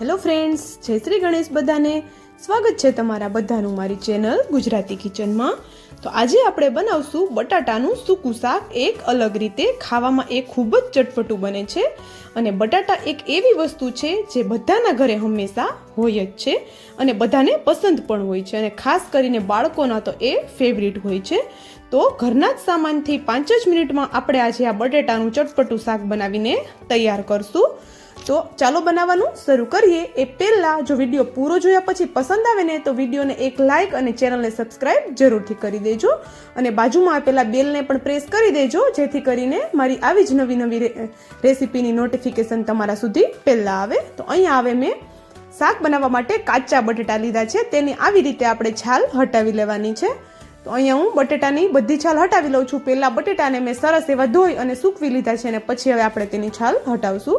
Hello friends જય શ્રી ગણેશ બધાને. સ્વાગત છે તમારા બધાનું મારી ચેનલ ગુજરાતી કિચનમાં. તો આજે આપણે બનાવશું બટાટાનું સૂકું શાક. એક અલગ રીતે ખાવામાં એ ખૂબ જ ચટપટું બને છે. અને બટાટા એક એવી વસ્તુ છે જે બધાના ઘરે હંમેશા હોય જ છે અને બધાને પસંદ પણ હોય છે અને ખાસ કરીને બાળકોના તો એ ફેવરિટ હોય છે. તો ઘરના જ સામાનથી પાંચ જ મિનિટમાં આપણે આજે આ બટેટાનું ચટપટું શાક બનાવીને તૈયાર કરશું. તો ચાલો બનાવવાનું શરૂ કરીએ. એ પહેલાં જો વીડિયો પૂરો જોયા પછી પસંદ આવે ને, તો વિડીયોને એક લાઇક અને ચેનલને સબસ્ક્રાઇબ જરૂરથી કરી દેજો. અને બાજુમાં આપેલા બેલને પણ પ્રેસ કરી દેજો, જેથી કરીને મારી આવી જ નવી નવી રેસિપીની નોટિફિકેશન તમારા સુધી પહેલાં આવે. તો અહીંયા આવે મેં શાક બનાવવા માટે કાચા બટેટા લીધા છે. તેની આવી રીતે આપણે છાલ હટાવી લેવાની છે. તો અહીંયા હું બટેટાની બધી છાલ હટાવી લઉં છું. પહેલાં બટેટાને મેં સરસ એવા ધોઈ અને સૂકવી લીધા છે અને પછી હવે આપણે તેની છાલ હટાવશું.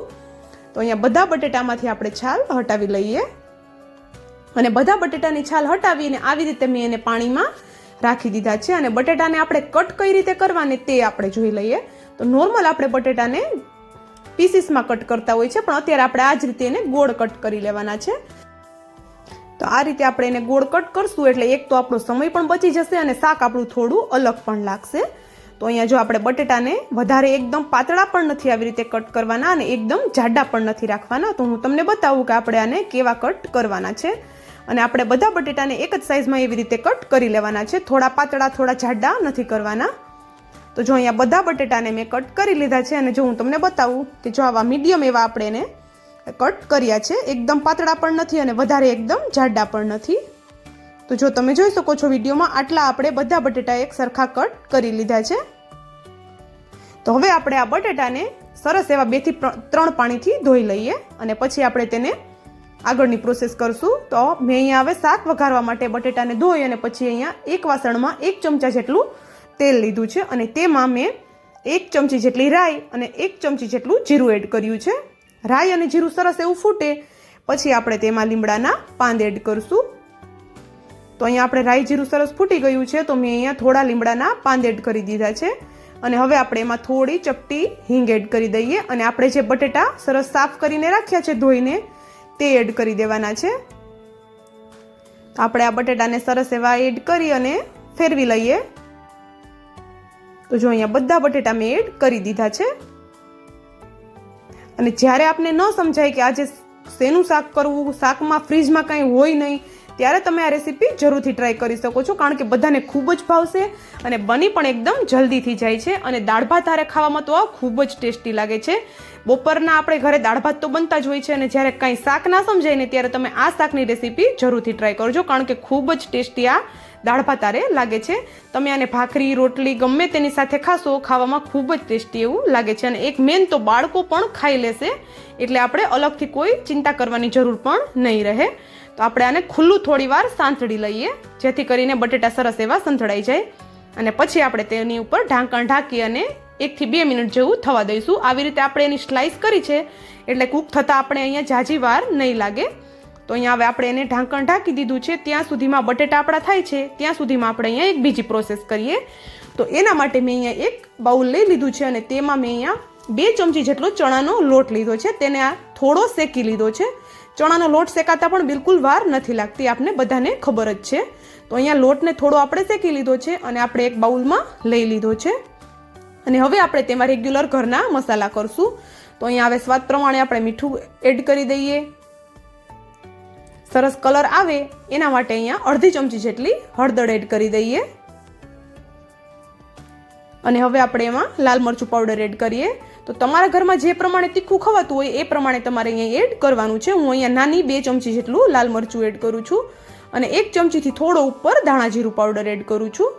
તો અહીંયા બધા બટેટામાંથી આપણે છાલ હટાવી લઈએ. અને બધા બટેટાની છાલ હટાવીને આવી રીતે મેં એને પાણીમાં રાખી દીધા છે અને બટેટાને આપણે કટ કઈ રીતે કરવાને તે આપણે જોઈ લઈએ. તો નોર્મલ આપણે બટેટાને પીસીસમાં કટ કરતા હોય છે, પણ અત્યારે આપણે આ જ રીતે એને ગોળ કટ કરી લેવાના છે. તો આ રીતે આપણે એને ગોળ કટ કરશું, એટલે એક તો આપણો સમય પણ બચી જશે અને શાક આપણું થોડું અલગ પણ લાગશે. તો અહીંયા જો આપણે બટેટાને વધારે એકદમ પાતળા પણ નથી આવી રીતે કટ કરવાના અને એકદમ જાડા પણ નથી રાખવાના, તો હું તમને બતાવું કે આપણે આને કેવા કટ કરવાના છે. અને આપણે બધા બટેટાને એક જ સાઇઝમાં એવી રીતે કટ કરી લેવાના છે. થોડા પાતળા, થોડા જાડા નથી કરવાના. તો જો અહીંયા બધા બટેટાને મેં કટ કરી લીધા છે અને જો હું તમને બતાવું કે જો આવા મીડિયમ એવા આપણે એને કટ કર્યા છે, એકદમ પાતળા પણ નથી અને વધારે એકદમ જાડા પણ નથી. તો જો તમે જોઈ શકો છો વિડીયોમાં, આટલા આપણે બધા બટેટા એક સરખા કટ કરી લીધા છે. તો હવે આપણે આ બટેટાને સરસ એવા બેથી ત્રણ પાણીથી ધોઈ લઈએ અને પછી આપણે તેને આગળની પ્રોસેસ કરશું. તો મેં અહીંયા હવે શાક વઘારવા માટે બટેટાને ધોઈ અને પછી અહીંયા એક વાસણમાં એક ચમચા જેટલું તેલ લીધું છે અને તેમાં મેં એક ચમચી જેટલી રાઈ અને એક ચમચી જેટલું જીરું એડ કર્યું છે. રાઈ અને જીરું સરસ એવું ફૂટે, પછી આપણે તેમાં લીમડાના પાંદ એડ કરશું. તો અહીંયા આપણે રાઈ જીરું સરસ ફૂટી ગયું છે, તો મેં અહીંયા થોડા લીમડાના પાંદ એડ કરી દીધા છે. અને હવે આપણે એમાં થોડી ચપટી હિંગ એડ કરી દઈએ અને આપણે જે બટેટા સરસ સાફ કરીને રાખ્યા છે ધોઈને, તે એડ કરી દેવાના છે. આપણે આ બટેટાને સરસ એવા એડ કરી અને ફેરવી લઈએ. તો જો અહીંયા બધા બટેટા મેં એડ કરી દીધા છે. અને જ્યારે આપને ન સમજાય કે આજે શેનું શાક કરવું, શાકમાં ફ્રીજમાં કાંઈ હોય નહીં ત્યારે તમે આ રેસીપી જરૂરથી ટ્રાય કરી શકો છો, કારણ કે બધાને ખૂબ જ ભાવશે અને બની પણ એકદમ જલ્દીથી જાય છે અને દાળ ભાત હારે ખાવામાં તો આ ખૂબ જ ટેસ્ટી લાગે છે. બપોરના આપણે ઘરે દાળ ભાત તો બનતા જ હોય છે અને જ્યારે કાંઈ શાક ના સમજાય ને ત્યારે તમે આ શાકની રેસીપી જરૂરથી ટ્રાય કરજો, કારણ કે ખૂબ જ ટેસ્ટી આ દાળ ભાત આરે લાગે છે. તમે આને ભાખરી, રોટલી, ગમે તેની સાથે ખાશો, ખાવામાં ખૂબ જ ટેસ્ટી એવું લાગે છે. અને એક મેન તો બાળકો પણ ખાઈ લેશે, એટલે આપણે અલગથી કોઈ ચિંતા કરવાની જરૂર પણ નહીં રહે. તો આપણે આને ખુલ્લું થોડી વાર સાંતળી લઈએ, જેથી કરીને બટેટા સરસ એવા સંતળાઈ જાય. અને પછી આપણે તેની ઉપર ઢાંકણ ઢાંકી અને એકથી બે મિનિટ જેવું થવા દઈશું. આવી રીતે આપણે એની સ્લાઇસ કરી છે, એટલે કૂક થતાં આપણે અહીંયા જાજી વાર નહીં લાગે. તો અહીંયા હવે આપણે એને ઢાંકણ ઢાંકી દીધું છે. ત્યાં સુધીમાં બટેટા આપણા થાય છે. ત્યાં સુધીમાં આપણે અહીંયા એક બીજી પ્રોસેસ કરીએ. તો એના માટે મેં અહીંયા એક બાઉલ લઈ લીધું છે અને તેમાં મેં અહીંયા બે ચમચી જેટલો ચણાનો લોટ લીધો છે. તેને આ થોડો શેકી લીધો છે. ચણાનો લોટ શેકાતા પણ બિલકુલ વાર નથી લાગતી. આપને બધાને ખબર જ છે. તો અહીંયા લોટને થોડો આપણે શેકી લીધો છે અને આપણે એક બાઉલમાં લઈ લીધો છે. અને હવે આપણે તેમાં રેગ્યુલર ઘરના મસાલા કરશું. તો અહીંયા હવે સ્વાદ પ્રમાણે આપણે મીઠું એડ કરી દઈએ. સરસ કલર આવે, એના માટે અહીંયા અડધી ચમચી જેટલી હળદર એડ કરી દઈએ. અને હવે આપણે એમાં લાલ મરચું પાવડર એડ કરીએ. તો તમારા ઘરમાં જે પ્રમાણે તીખું ખવાતું હોય, એ પ્રમાણે તમારે અહીંયા એડ કરવાનું છે. હું અહીંયા નાની બે ચમચી જેટલું લાલ મરચું એડ કરું છું. અને એક ચમચીથી થોડો ઉપર ધાણા જીરું પાવડર એડ કરું છું.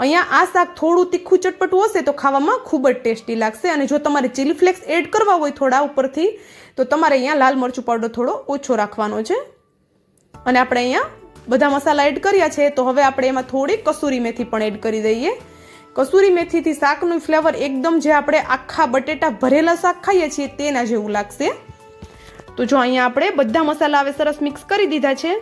અહીંયા આ શાક થોડું તીખું ચટપટું હશે તો ખાવામાં ખૂબ જ ટેસ્ટી લાગશે. અને જો તમારે ચીલી ફ્લેક્સ એડ કરવા હોય થોડા ઉપરથી, તો તમારે અહીંયા લાલ મરચું પાવડર થોડો ઓછો રાખવાનો છે. અને આપણે અહીંયા બધા મસાલા એડ કર્યા છે, તો હવે આપણે એમાં થોડી કસૂરી મેથી પણ એડ કરી દઈએ. કસૂરી મેથીથી શાકનું ફ્લેવર એકદમ જે આપણે આખા બટેટા ભરેલા શાક ખાઈએ છીએ તેના જેવું લાગશે. તો જો અહીંયા આપણે બધા મસાલા હવે સરસ મિક્સ કરી દીધા છે.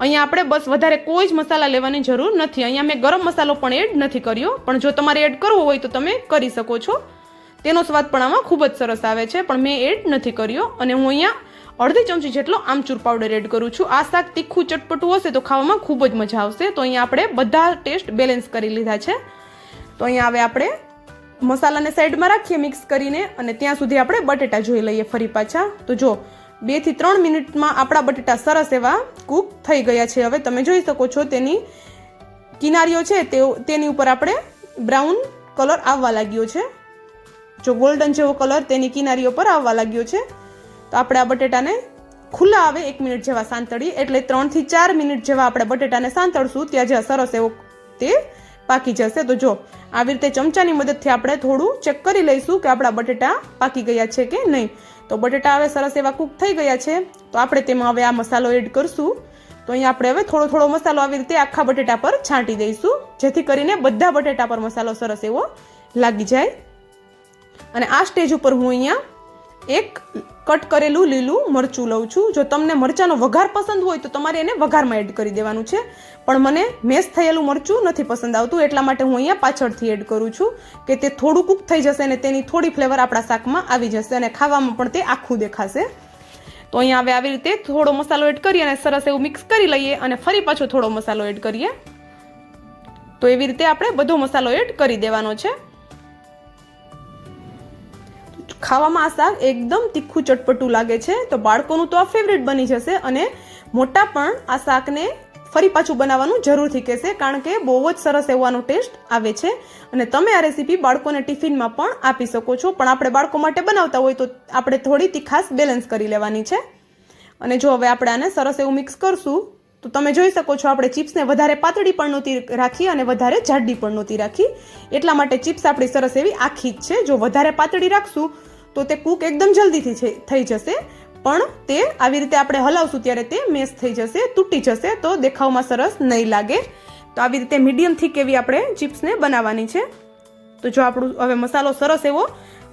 અહીંયા આપણે બસ વધારે કોઈ જ મસાલા લેવાની જરૂર નથી. અહીંયા મેં ગરમ મસાલો પણ એડ નથી કર્યો. પણ જો તમારે એડ કરવો હોય તો તમે કરી શકો છો. તેનો સ્વાદ પણ આમાં ખૂબ જ સરસ આવે છે, પણ મેં એડ નથી કર્યો. અને હું અહીંયા અડધી ચમચી જેટલો આમચૂર પાવડર એડ કરું છું. આ શાક તીખું ચટપટું હશે તો ખાવામાં ખૂબ જ મજા આવશે. તો અહીંયા આપણે બધા ટેસ્ટ બેલેન્સ કરી લીધા છે. તો અહીંયા હવે આપણે મસાલાને સાઈડમાં રાખીએ મિક્સ કરીને. અને ત્યાં સુધી આપણે બટેટા જોઈ લઈએ ફરી પાછા. તો જો બેથી ત્રણ મિનિટમાં આપણા બટેટા સરસ એવા કૂક થઈ ગયા છે. હવે તમે જોઈ શકો છો તેની કિનારીઓ છે તેની ઉપર આપણે બ્રાઉન કલર આવવા લાગ્યો છે. જો ગોલ્ડન જેવો કલર તેની કિનારીઓ પર આવવા લાગ્યો છે. તો આપણે આ બટેટાને ખુલ્લા આવે એક મિનિટ જેવા સાંતળીએ, એટલે ત્રણથી ચાર મિનિટ જેવા આપણે બટેટાને સાંતળશું, ત્યાં જ્યાં સરસ એવો તે પાકી જશે. તો જો, આવી રીતે ચમચાની મદદથી આપણે થોડું ચેક કરી લઈશું કે આપણા બટેટા પાકી ગયા છે કે નહીં. તો બટેટા હવે સરસ એવા કૂક થઈ ગયા છે. તો આપણે તેમાં હવે આ મસાલો એડ કરશું. તો અહીંયા આપણે હવે થોડો થોડો મસાલો આવી રીતે આખા બટેટા પર છાંટી દઈશું. જેથી કરીને બધા બટેટા પર મસાલો સરસ એવો લાગી જાય. અને આ સ્ટેજ ઉપર હું અહીંયા એક કટ કરેલું લીલું મરચું લઉં છું. જો તમને મરચાંનો વઘાર પસંદ હોય તો તમારે એને વઘારમાં એડ કરી દેવાનું છે. પણ મને મેસ થયેલું મરચું નથી પસંદ આવતું, એટલા માટે હું અહીંયા પાછળથી એડ કરું છું કે તે થોડું કૂક થઈ જશે અને તેની થોડી ફ્લેવર આપણા શાકમાં આવી જશે અને ખાવામાં પણ તે આખું દેખાશે. તો અહીંયા હવે આવી રીતે થોડો મસાલો એડ કરી અને સરસ એવું મિક્સ કરી લઈએ અને ફરી પાછો થોડો મસાલો એડ કરીએ. તો એવી રીતે આપણે બધો મસાલો એડ કરી દેવાનો છે. ખાવામાં આ શાક એકદમ તીખું ચટપટું લાગે છે. તો બાળકોનું તો આ ફેવરેટ બની જશે અને મોટા પણ આ શાકને ફરી પાછું બનાવવાનું જરૂરથી કહેશે કારણ કે બહુ જ સરસ એવો ટેસ્ટ આવે છે. અને તમે આ રેસીપી બાળકોને ટિફિનમાં પણ આપી શકો છો. પણ આપણે બાળકો માટે બનાવતા હોય તો આપણે થોડી તીખાસ બેલેન્સ કરી લેવાની છે. અને જો હવે આપણે આને સરસ એવું મિક્સ કરશું, તો તમે જોઈ શકો છો આપણે ચિપ્સને વધારે પાતળી પણ નહોતી રાખી અને વધારે જાડી પણ નહોતી રાખી. એટલા માટે ચિપ્સ આપણી સરસ એવી આખી જ છે. જો વધારે પાતળી રાખશું તો તે કૂક એકદમ જલ્દીથી થઈ જશે. પણ તે આવી રીતે આપણે હલાવશું ત્યારે તે મેશ થઈ જશે, તૂટી જશે, તો દેખાવમાં સરસ નહીં લાગે. તો આવી રીતે મીડિયમ થીક એવી આપણે ચિપ્સને બનાવવાની છે. તો જો આપણું હવે મસાલો સરસ એવો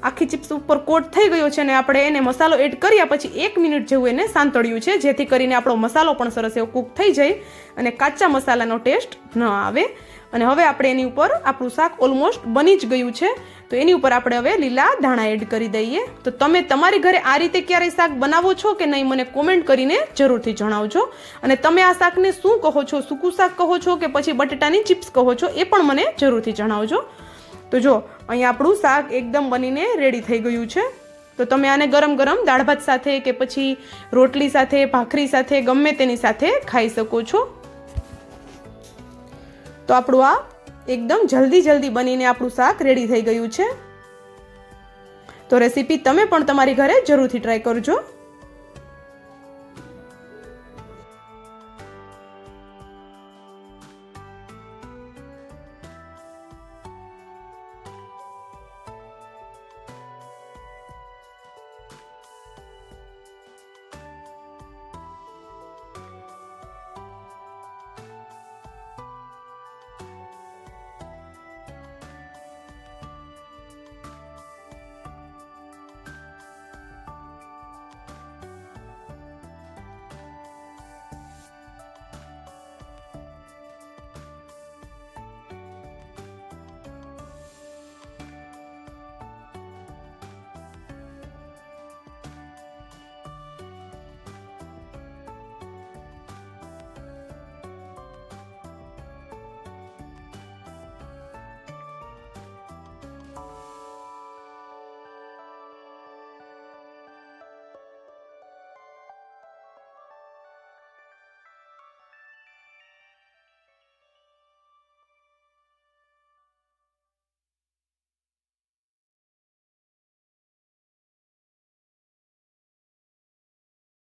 આખી ચિપ્સ ઉપર કોટ થઈ ગયો છે અને આપણે એને મસાલો એડ કર્યા પછી એક મિનિટ જેવું એને સાંતળ્યું છે, જેથી કરીને આપણો મસાલો પણ સરસ એવો કૂક થઈ જાય અને કાચા મસાલાનો ટેસ્ટ ન આવે. અને હવે આપણે એની ઉપર આપણું શાક ઓલમોસ્ટ બની જ ગયું છે. તો એની ઉપર આપણે હવે લીલા ધાણા એડ કરી દઈએ. તો તમે તમારી ઘરે આ રીતે ક્યારેય શાક બનાવો છો કે નહીં, મને કોમેન્ટ કરીને જરૂરથી જણાવજો. અને તમે આ શાકને શું કહો છો, સૂકું શાક કહો છો કે પછી બટેટાની ચિપ્સ કહો છો, એ પણ મને જરૂરથી જણાવજો. તો જો અહીંયા આપણું શાક એકદમ બનીને રેડી થઈ ગયું છે. તો તમે આને ગરમ ગરમ દાળ ભાત સાથે કે પછી રોટલી સાથે, ભાખરી સાથે, ગમે તેની સાથે ખાઈ શકો છો. તો આપણું આ એકદમ જલ્દી જલ્દી બનીને આપણું શાક રેડી થઈ ગયું છે. તો રેસીપી તમે પણ તમારી ઘરે જરૂરથી ટ્રાય કરજો.